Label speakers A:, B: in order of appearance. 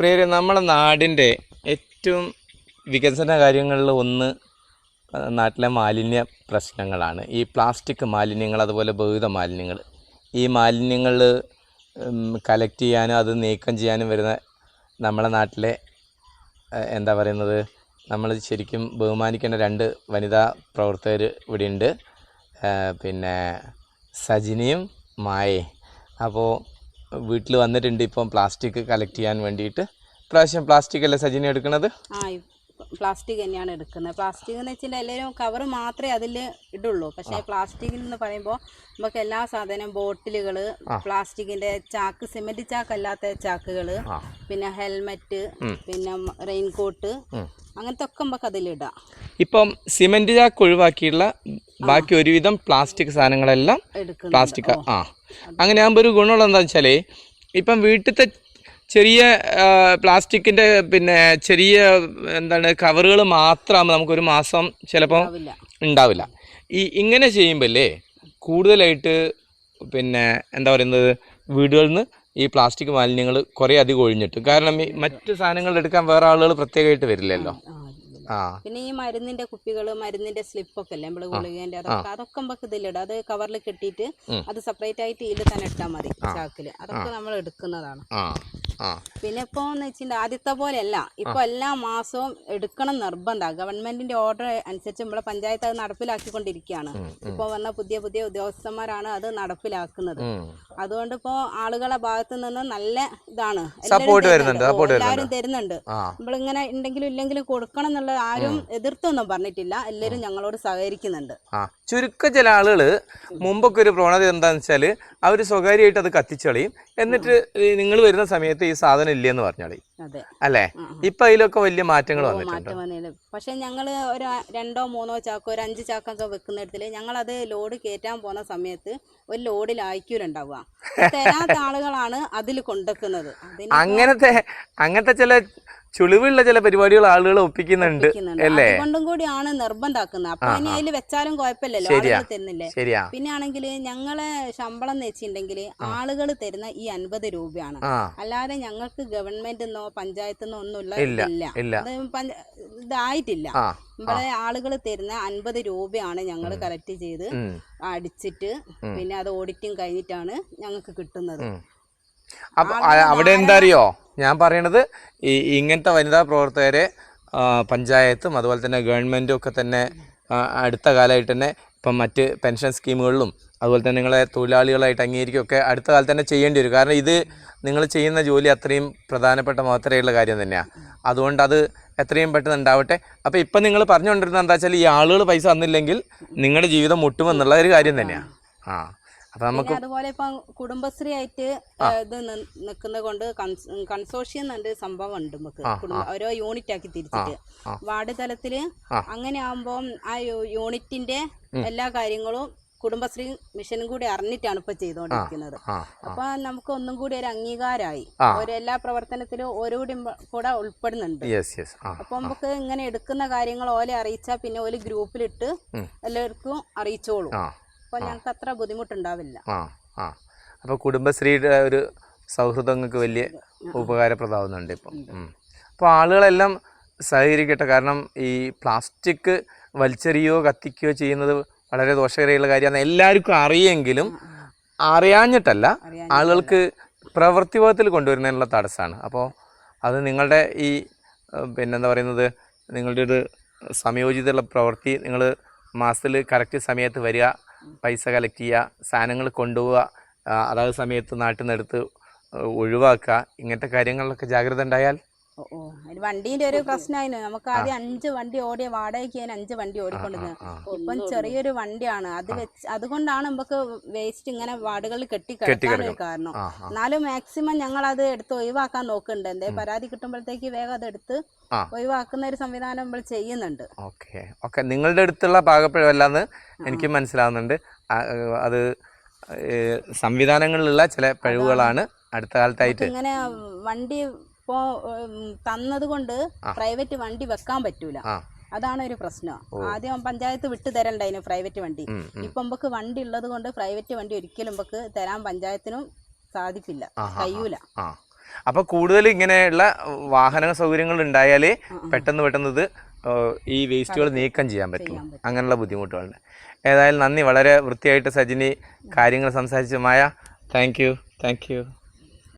A: പ്രിയരെ നമ്മുടെ നാടിന്റെ ഏറ്റവും വികസന കാര്യങ്ങളിൽ ഒന്ന് നാട്ടിലെ മാലിന്യ പ്രശ്നങ്ങളാണ്. ഈ പ്ലാസ്റ്റിക് മാലിന്യങ്ങൾ അതുപോലെ ബഹുവിധ മാലിന്യങ്ങൾ. ഈ മാലിന്യങ്ങൾ കളക്ട് ചെയ്യാനും അത് നീക്കം ചെയ്യാനും വരുന്ന നമ്മുടെ നാട്ടിലെ എന്താ പറയുന്നത് നമ്മൾ ശരിക്കും ബഹുമാനിക്കേണ്ട രണ്ട് വനിതാ പ്രവർത്തകർ ഇവിടെയുണ്ട്. പിന്നെ സജിനിയും മായയും. അപ്പോൾ വീട്ടിൽ വന്നിട്ടുണ്ട് ഇപ്പം പ്ലാസ്റ്റിക് കളക്ട് ചെയ്യാൻ വേണ്ടിയിട്ട്. പ്രാവശ്യം പ്ലാസ്റ്റിക് അല്ലേ സജിനി എടുക്കുന്നത്
B: ആ പ്ലാസ്റ്റിക് തന്നെയാണ് എടുക്കുന്നത്. പ്ലാസ്റ്റിക് എന്ന് വെച്ചാൽ എല്ലാവരും കവർ മാത്രമേ അതിൽ ഇടുള്ളൂ. പക്ഷേ പ്ലാസ്റ്റിക്കിൽ എന്ന് പറയുമ്പോൾ നമുക്ക് എല്ലാ സാധനവും ബോട്ടിലുകൾ പ്ലാസ്റ്റിക്കിന്റെ ചാക്ക് സിമെന്റ് ചാക്ക് അല്ലാത്ത ചാക്കുകൾ പിന്നെ ഹെൽമെറ്റ് പിന്നെ റെയിൻകോട്ട് അങ്ങനത്തെ ഒക്കെ നമുക്ക് അതിലിടാം
A: ഇപ്പം സിമെന്റ് ചാക്ക് ഒഴിവാക്കിയുള്ള ബാക്കി ഒരുവിധം പ്ലാസ്റ്റിക് സാധനങ്ങളെല്ലാം പ്ലാസ്റ്റിക് ആ. അങ്ങനെ ആകുമ്പോൾ ഒരു ഗുണമുള്ള എന്താ വെച്ചാൽ ഇപ്പം വീട്ടിലത്തെ ചെറിയ പ്ലാസ്റ്റിക്കിന്റെ പിന്നെ ചെറിയ എന്താണ് കവറുകൾ മാത്രമാകുമ്പോൾ നമുക്കൊരു മാസം ചിലപ്പം ഉണ്ടാവില്ല. ഈ ഇങ്ങനെ ചെയ്യുമ്പോഴല്ലേ കൂടുതലായിട്ട് പിന്നെ എന്താ പറയുന്നത് വീടുകളിൽ നിന്ന് ഈ പ്ലാസ്റ്റിക് മാലിന്യങ്ങൾ കുറേ അധികം ഒഴിഞ്ഞിട്ട്. കാരണം ഈ മറ്റു സാധനങ്ങൾ എടുക്കാൻ വേറെ ആളുകൾ പ്രത്യേകമായിട്ട് വരില്ലല്ലോ.
B: പിന്നെ ഈ മരുന്നിന്റെ കുപ്പികൾ മരുന്നിന്റെ സ്ലിപ്പൊക്കെ അല്ലേ നമ്മൾ ഗുളികേന്റെ അതൊക്കെ അതൊക്കെ നമുക്ക് ഇതിലിടാം. അത് കവറിൽ കെട്ടിയിട്ട് അത് സെപ്പറേറ്റ് ആയിട്ട് ഇതിൽ തന്നെ ഇട്ടാൽ മതി ചാക്കിൽ. അതൊക്കെ നമ്മൾ എടുക്കുന്നതാണ്. പിന്നെ ഇപ്പോ എന്ന് വെച്ചിട്ടുണ്ടെങ്കിൽ ആദ്യത്തെ പോലെയല്ല. ഇപ്പൊ എല്ലാ മാസവും എടുക്കണം നിർബന്ധമാണ് ഗവൺമെന്റിന്റെ ഓർഡർ അനുസരിച്ച് നമ്മളെ പഞ്ചായത്ത് അത് നടപ്പിലാക്കിക്കൊണ്ടിരിക്കുകയാണ്. ഇപ്പൊ വന്ന പുതിയ പുതിയ ഉദ്യോഗസ്ഥന്മാരാണ് അത് നടപ്പിലാക്കുന്നത്. അതുകൊണ്ട് ഇപ്പോ ആളുകളെ ഭാഗത്ത് നിന്ന് നല്ല ഇതാണ്. എല്ലാവരും തരുന്നുണ്ട്. നമ്മളിങ്ങനെ ഉണ്ടെങ്കിലും ഇല്ലെങ്കിലും കൊടുക്കണം എന്നുള്ള ആരും എതിർത്തൊന്നും പറഞ്ഞിട്ടില്ല. എല്ലാവരും ഞങ്ങളോട് സഹകരിക്കുന്നുണ്ട്.
A: ചുരുക്ക ചുരുക്കം ചില ആളുകൾ മുമ്പൊക്കെ ഒരു പ്രവണത എന്താണെന്ന് വെച്ചാൽ അവർ സ്വകാര്യമായിട്ട് അത് കത്തിച്ചളയും. എന്നിട്ട് നിങ്ങൾ വരുന്ന സമയത്ത് ഈ സാധനം ഇല്ലയെന്ന് പറഞ്ഞാളി അല്ലേ? ഇപ്പൊ അതിലൊക്കെ വലിയ മാറ്റങ്ങൾ വന്നിട്ടുണ്ട്?
B: പക്ഷെ ഞങ്ങൾ ഒരു രണ്ടോ മൂന്നോ ചാക്കോ ഒരു അഞ്ച് ചാക്കൊക്കെ വെക്കുന്നിടത്തിൽ ഞങ്ങൾ അത് ലോഡ് കേറ്റാൻ പോകുന്ന സമയത്ത് ഒരു ലോഡിൽ ആയിക്കൂലുണ്ടാവുക തരാത്ത ആളുകളാണ് അതിൽ കൊണ്ടുവെക്കുന്നത്
A: അങ്ങനത്തെ അങ്ങനത്തെ ചില ചുളിവുള്ള ചില പരിപാടികൾ ആളുകൾ ഒപ്പിക്കുന്നുണ്ട്. അല്ലേ?
B: അതുകൊണ്ടും കൂടിയാണ് നിർബന്ധാക്കുന്നത് അപ്പൊ ഇനി അതിൽ വെച്ചാലും കുഴപ്പമില്ലല്ലോ. ആളുകൾ തരുന്നില്ലേ?
A: ശരിയാ.
B: പിന്നെ ആണെങ്കിൽ ഞങ്ങളെ ശമ്പളം എന്ന് വെച്ചിട്ടുണ്ടെങ്കിൽ ആളുകൾ തരുന്ന ഈ അൻപത് രൂപയാണ്. അല്ലാതെ ഞങ്ങൾക്ക് ഗവൺമെന്റ് എന്നോ പഞ്ചായത്ത് എന്നോ ഒന്നുമുള്ള
A: ഇല്ല,
B: ഇതായിട്ടില്ല. നമ്മളെ ആളുകൾ തരുന്ന അൻപത് രൂപയാണ് ഞങ്ങൾ കളക്ട് ചെയ്ത് അടിച്ചിട്ട് പിന്നെ അത് ഓഡിറ്റിങ് കഴിഞ്ഞിട്ടാണ് ഞങ്ങൾക്ക് കിട്ടുന്നത്.
A: അപ്പൊ അവിടെ എന്താ അറിയോ ഞാൻ പറയണത് ഈ ഇങ്ങനത്തെ വനിതാ പ്രവർത്തകരെ പഞ്ചായത്തും അതുപോലെ തന്നെ ഗവൺമെന്റും ഒക്കെ തന്നെ അടുത്ത കാലമായിട്ട് തന്നെ ഇപ്പം മറ്റ് പെൻഷൻ സ്കീമുകളിലും അതുപോലെ തന്നെ നിങ്ങളെ തൊഴിലാളികളായിട്ട് അംഗീകരിക്കുകയൊക്കെ അടുത്ത കാലത്ത് തന്നെ ചെയ്യേണ്ടി വരും. കാരണം ഇത് നിങ്ങൾ ചെയ്യുന്ന ജോലി അത്രയും പ്രധാനപ്പെട്ട മാത്രമേയുള്ള കാര്യം തന്നെയാണ് അതുകൊണ്ട് അത് എത്രയും പെട്ടെന്ന് ഉണ്ടാവട്ടെ. അപ്പോൾ ഇപ്പം നിങ്ങൾ പറഞ്ഞുകൊണ്ടിരുന്നത് എന്താ വെച്ചാൽ ഈ ആളുകൾ പൈസ തന്നില്ലെങ്കിൽ നിങ്ങളുടെ ജീവിതം മുട്ടുമെന്നുള്ള ഒരു കാര്യം തന്നെയാണ് ആ. അപ്പം നമുക്ക്
B: അതുപോലെ ഇപ്പൊ കുടുംബശ്രീ ആയിട്ട് ഇത് നിൽക്കുന്ന കൊണ്ട് കൺസോഷ്യം എന്നൊരു സംഭവം ഉണ്ട് നമുക്ക്. ഓരോ യൂണിറ്റ് ആക്കി തിരിച്ചിട്ട് വാർഡ് തലത്തിൽ അങ്ങനെ ആകുമ്പോൾ ആ യൂണിറ്റിന്റെ എല്ലാ കാര്യങ്ങളും കുടുംബശ്രീ മിഷനും കൂടി അറിഞ്ഞിട്ടാണ് ഇപ്പൊ ചെയ്തുകൊണ്ടിരിക്കുന്നത്
A: ആ
B: അപ്പൊ നമുക്ക് ഒന്നും കൂടി ഒരു അംഗീകാരമായി ഒരു എല്ലാ പ്രവർത്തനത്തിലും ഓരോ കൂടി ഉൾപ്പെടുന്നുണ്ട്. അപ്പൊ നമുക്ക് ഇങ്ങനെ എടുക്കുന്ന കാര്യങ്ങൾ ഓലെ അറിയിച്ചാൽ പിന്നെ ഓൽ ഗ്രൂപ്പിലിട്ട് എല്ലാവർക്കും അറിയിച്ചോളൂ. അപ്പൊ ഞങ്ങൾക്ക് അത്ര ബുദ്ധിമുട്ടുണ്ടാവില്ല.
A: ആ ആ. അപ്പോൾ കുടുംബശ്രീയുടെ ഒരു സൗഹൃദം നിങ്ങൾക്ക് വലിയ ഉപകാരപ്രദമാവുന്നുണ്ട് ഇപ്പം. അപ്പോൾ ആളുകളെല്ലാം സഹകരിക്കട്ടെ. കാരണം ഈ പ്ലാസ്റ്റിക് വലിച്ചെറിയോ കത്തിക്കുകയോ ചെയ്യുന്നത് വളരെ ദോഷകരമുള്ള കാര്യമാണ്. എല്ലാവർക്കും അറിയെങ്കിലും അറിയാഞ്ഞിട്ടല്ല ആളുകൾക്ക് പ്രവൃത്തിപഥത്തിൽ കൊണ്ടുവരുന്നതിനുള്ള തടസ്സമാണ് അപ്പോൾ അത് നിങ്ങളുടെ ഈ പിന്നെന്താ പറയുന്നത് നിങ്ങളുടെ ഒരു സംയോജിതമുള്ള പ്രവൃത്തി നിങ്ങൾ മാസത്തിൽ കറക്റ്റ് സമയത്ത് വരിക പൈസ കളക്ട് ചെയ്യുക സാധനങ്ങൾ കൊണ്ടുപോവുക അതാത് സമയത്ത് നാട്ടിൽ നിന്നെടുത്ത് ഒഴിവാക്കുക ഇങ്ങനത്തെ കാര്യങ്ങളിലൊക്കെ ജാഗ്രത ഉണ്ടായാൽ
B: വണ്ടീന്റെ ഒരു പ്രശ്നമായിരുന്നു നമുക്ക് ആദ്യം അഞ്ച് വണ്ടി ഓടിയ വാടകയ്ക്ക് ഞാൻ അഞ്ച് വണ്ടി ഓടിക്കൊണ്ടിരുന്നത് ഇപ്പം ചെറിയൊരു വണ്ടിയാണ്. അത് വെച്ച് അതുകൊണ്ടാണ് നമുക്ക് വേസ്റ്റ് ഇങ്ങനെ വാർഡുകളിൽ കെട്ടി കിടക്കാനൊരു കാരണം. എന്നാലും മാക്സിമം ഞങ്ങൾ അത് എടുത്ത് ഒഴിവാക്കാൻ നോക്കുന്നുണ്ട്. എന്തേ പരാതി കിട്ടുമ്പോഴത്തേക്ക് വേഗം അത് എടുത്ത്. ഒഴിവാക്കുന്ന ഒരു സംവിധാനം നമ്മൾ ചെയ്യുന്നുണ്ട്.
A: ഓക്കെ. ഓക്കെ. നിങ്ങളുടെ അടുത്തുള്ള പാകപ്പിഴവല്ലാന്ന് എനിക്ക് മനസ്സിലാവുന്നുണ്ട്. അത് സംവിധാനങ്ങളിലുള്ള ചില പിഴവുകളാണ് അടുത്ത കാലത്തായിട്ട്
B: ഇങ്ങനെ വണ്ടി ഇപ്പോ തന്നത് കൊണ്ട് പ്രൈവറ്റ് വണ്ടി വെക്കാൻ പറ്റൂല. അതാണ് ഒരു പ്രശ്നം. ആദ്യം പഞ്ചായത്ത് വിട്ടു തരണ്ടായിരുന്നു പ്രൈവറ്റ് വണ്ടി. ഇപ്പൊ നമുക്ക് വണ്ടി ഉള്ളത് കൊണ്ട് പ്രൈവറ്റ് വണ്ടി ഒരിക്കലും നമുക്ക് തരാൻ പഞ്ചായത്തിനും സാധിക്കില്ല. കഴിയൂല.
A: അപ്പൊ കൂടുതൽ ഇങ്ങനെയുള്ള വാഹന സൗകര്യങ്ങൾ ഉണ്ടായാലേ പെട്ടെന്ന് പെട്ടെന്ന് ഇത് ഈ വേസ്റ്റുകൾ നീക്കം ചെയ്യാൻ പറ്റും. അങ്ങനെയുള്ള ബുദ്ധിമുട്ടുകളുണ്ട്. ഏതായാലും നന്ദി. വളരെ വൃത്തിയായിട്ട് സജിനി കാര്യങ്ങൾ സംസാരിച്ചു Maya thank you thank you.